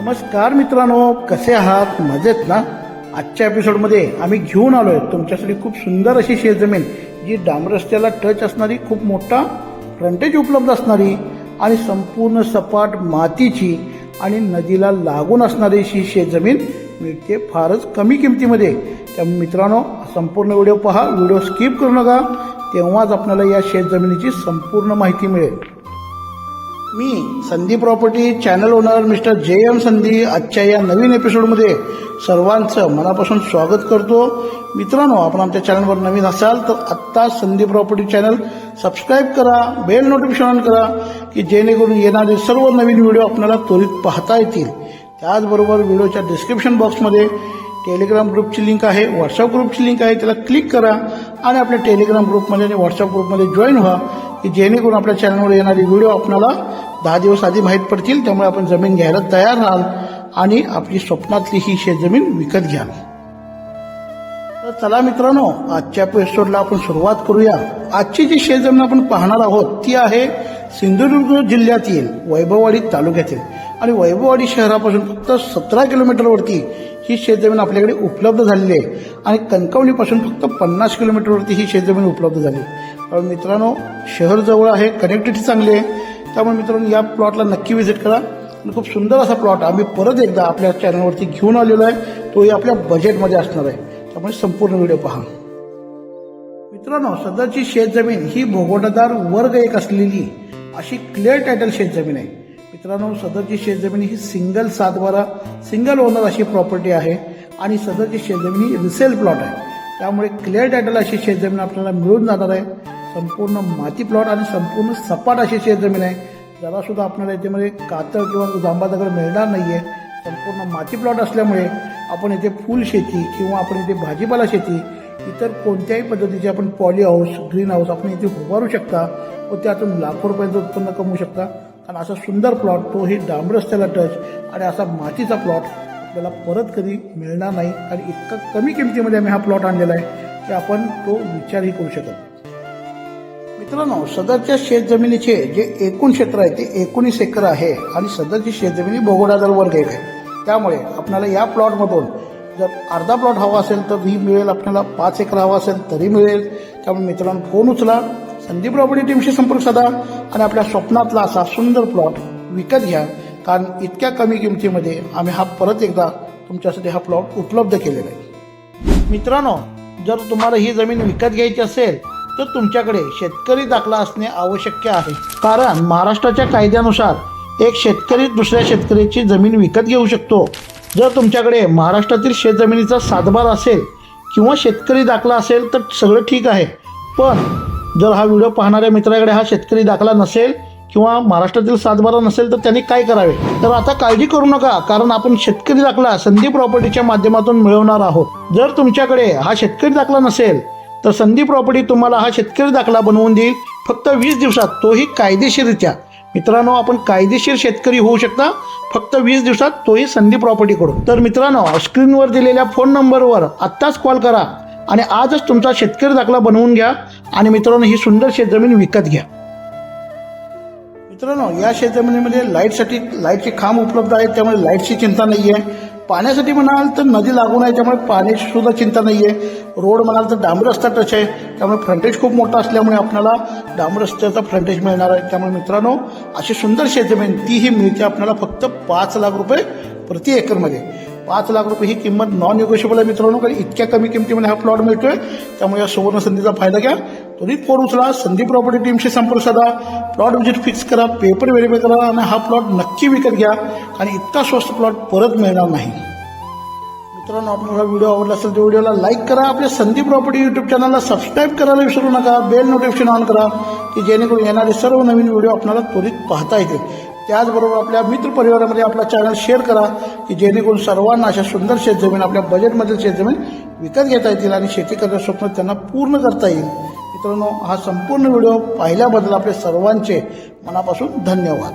नमस्कार मित्रांनो कसे आहात? मजेत ना? आजच्या एपिसोडमध्ये आम्ही घेऊन आलोय तुमच्यासाठी खूप सुंदर अशी शेतजमीन जी डांबरस्त्याला टच असणारी खूप मोठा फ्रंटेज उपलब्ध असणारी आणि संपूर्ण सपाट मातीची आणि नदीला लागून असणारी अशी शेतजमीन मिळते फारच कमी किमतीमध्ये. त्यामुळे मित्रांनो संपूर्ण व्हिडिओ पहा व्हिडिओ स्किप करू नका. तेव्हाच आपल्याला या शेतजमिनीची संपूर्ण माहिती मिळेल. मी Sandhi property channel owner mister J M Sandhi आजच्या या नवीन एपिसोडमध्ये सर्वांचं मनापासून स्वागत करतो. मित्रांनो आपण आमच्या चॅनलवर नवीन असाल तर आत्ता संधी प्रॉपर्टी चॅनल सबस्क्राईब करा बेल नोटिफिकेशन ऑन करा की जेणेकरून येणारे सर्व नवीन व्हिडिओ आपल्याला त्वरित पाहता येतील. त्याचबरोबर व्हिडिओच्या डिस्क्रिप्शन बॉक्समध्ये टेलिग्राम ग्रुपची लिंक आहे व्हॉट्सअप ग्रुपची लिंक आहे त्याला क्लिक करा. आणि आपल्या टेलिग्राम ग्रुपमध्ये आणि व्हॉट्सअप ग्रुपमध्ये जॉईन व्हा की जेणेकरून आपल्या चॅनलवर येणारे व्हिडिओ आपणाला दहा दिवस आधी माहीत पडतील त्यामुळे आपण जमीन घ्यायला तयार राहाल आणि आपली स्वप्नातली ही शेतजमीन विकत घ्याल. तर चला मित्रांनो आजच्या एपिसोडला आपण सुरुवात करूया. आजची जी शेतजमीन आपण पाहणार आहोत ती आहे सिंधुदुर्ग जिल्ह्यातील वैभववाडी तालुक्यातील. आणि वैभववाडी शहरापासून फक्त सतरा किलोमीटरवरती ही शेतजमीन आपल्याकडे उपलब्ध झालेली आहे. आणि कणकवलीपासून फक्त पन्नास किलोमीटरवरती ही शेतजमीन उपलब्ध झाली. कारण मित्रांनो शहर जवळ आहे कनेक्टिव्हिटी चांगली आहे. त्यामुळे मित्रांनो या प्लॉटला नक्की व्हिजिट करा. आणि खूप सुंदर असा प्लॉट आम्ही परत एकदा आपल्या चॅनलवरती घेऊन आलेलो आहे. तोही आपल्या बजेटमध्ये असणार आहे. त्यामुळे संपूर्ण व्हिडिओ पहा. मित्रांनो सदरची शेतजमीन ही भोगोटादार वर्ग एक असलेली अशी क्लिअर टायटल शेतजमीन आहे. मित्रांनो सदरची शेतजमीन ही सिंगल सातबारा सिंगल ओनर अशी प्रॉपर्टी आहे. आणि सदरची शेतजमीन ही रिसेल प्लॉट आहे त्यामुळे क्लिअर टायटल अशी शेतजमीन आपल्याला मिळून जाणार आहे. संपूर्ण माती प्लॉट आणि संपूर्ण सपाट अशी शेतजमीन आहे. जरासुद्धा आपल्याला याच्यामध्ये कातळ किंवा जांबा दगड मिळणार नाही आहे संपूर्ण माती प्लॉट असल्यामुळे आपण येथे फुल शेती किंवा आपण इथे भाजीपाला शेती इतर कोणत्याही पद्धतीचे आपण पॉली हाऊस ग्रीन हाऊस आपण इथे उभारू शकता व त्यातून लाखो रुपयांचं उत्पन्न कमवू शकता. आणि असा सुंदर प्लॉट तो ही डांबरस्त्याला टच आणि असा मातीचा प्लॉट आपल्याला परत कधी मिळणार नाही. आणि इतका कमी किमतीमध्ये आम्ही हा प्लॉट आणलेला आहे की आपण तो विचारही करू शकत मित्रांनो सदरच्या शेतजमिनीचे जे एकूण क्षेत्र आहे ते एकोणीस एकर आहे आणि सदरची शेतजमिनी भोगोडादर वर्ग एक आहे. त्यामुळे आपल्याला या प्लॉटमधून जर अर्धा प्लॉट हवा असेल तर ही मिळेल. आपल्याला पाच एकर हवा असेल तरी मिळेल. त्यामुळे मित्रांनो फोन उचला. संदीप प्रॉपर्टी टीमशी संपर्क साधा आणि आपल्या स्वप्नातला असा सुंदर प्लॉट विकत घ्या. कारण इतक्या कमी किमतीमध्ये आम्ही हा परत एकदा तुमच्यासाठी हा प्लॉट उपलब्ध केलेला आहे. मित्रांनो जर तुम्हाला ही जमीन विकत घ्यायची असेल तर तुमच्याकडे शेतकरी दाखला असणे आवश्यक आहे. कारण महाराष्ट्राच्या कायद्यानुसार एक शेतकरी दुसऱ्या शेतकऱ्याची जमीन विकत घेऊ शकतो. जर तुमच्याकडे महाराष्ट्रातील शेतजमिनीचा सातबार असेल किंवा शेतकरी दाखला असेल तर सगळं ठीक आहे. पण जर हा व्हिडिओ पाहणाऱ्या मित्राकडे हा शेतकरी दाखला नसेल किंवा महाराष्ट्रातील सातबारा नसेल तर त्यांनी काय करावे? तर आता काळजी करू नका कारण आपण शेतकरी दाखला संधी प्रॉपर्टीच्या माध्यमातून मिळवणार आहोत. जर तुमच्याकडे हा शेतकरी दाखला नसेल तर संधी प्रॉपर्टी तुम्हाला हा शेतकरी दाखला बनवून देईल फक्त वीस दिवसात. तोही कायदेशीररित्या. मित्रांनो आपण कायदेशीर शेतकरी होऊ शकता फक्त वीस दिवसात तोही संधी प्रॉपर्टीकडून तर मित्रांनो स्क्रीनवर दिलेल्या फोन नंबरवर आत्ताच कॉल करा आणि आजच तुमचा शेतकरी दाखला बनवून घ्या आणि मित्रांनो ही सुंदर शेतजमीन विकत घ्या. मित्रांनो या शेतजमिनीमध्ये लाईटसाठी लाईटचे खांब उपलब्ध आहेत त्यामुळे लाईटची चिंता नाही आहे पाण्यासाठी म्हणाल तर नदी लागून आहे त्यामुळे पाण्याची सुद्धा चिंता नाही आहे रोड म्हणाल तर डांबर रस्ता टच आहे त्यामुळे फ्रंटेज खूप मोठा असल्यामुळे आपल्याला डांबर रस्त्याचा फ्रंटेज मिळणार आहे. त्यामुळे मित्रांनो अशी सुंदर शेतजमीन तीही मिळते आपल्याला फक्त पाच लाख रुपये प्रति एकरमध्ये. पाच लाख रुपये ही किंमत नॉन निगोशिएबल आहे मित्रांनो कारण इतक्या कमी किमतीमध्ये हा प्लॉट मिळतोय. त्यामुळे या सुवर्ण संधीचा फायदा घ्या. त्वरित फोन उचला संधी प्रॉपर्टी टीमशी संपर्क साधा प्लॉट विजिट फिक्स करा पेपर व्हेरीफाय करा आणि हा प्लॉट नक्की विकत घ्या आणि इतका स्वस्त प्लॉट परत मिळणार नाही. मित्रांनो आपल्याला व्हिडिओ आवडला असेल तर व्हिडिओला लाईक करा आपल्या संधी प्रॉपर्टी युट्यूब चॅनलला सबस्क्राईब करायला विसरू नका बेल नोटिफिकेशन ऑन करा की जेणेकरून येणारे सर्व नवीन व्हिडिओ आपल्याला त्वरित पाहता येतील. त्याचबरोबर आपल्या मित्रपरिवारामध्ये आपला चॅनल शेअर करा की जेणेकरून सर्वांना अशा सुंदर शेतजमीन आपल्या बजेटमधील शेतजमीन विकत घेता येतील आणि शेती करण्याचं स्वप्न त्यांना पूर्ण करता येईल. मित्रांनो हा संपूर्ण व्हिडिओ पाहिल्याबद्दल आपले सर्वांचे मनापासून धन्यवाद.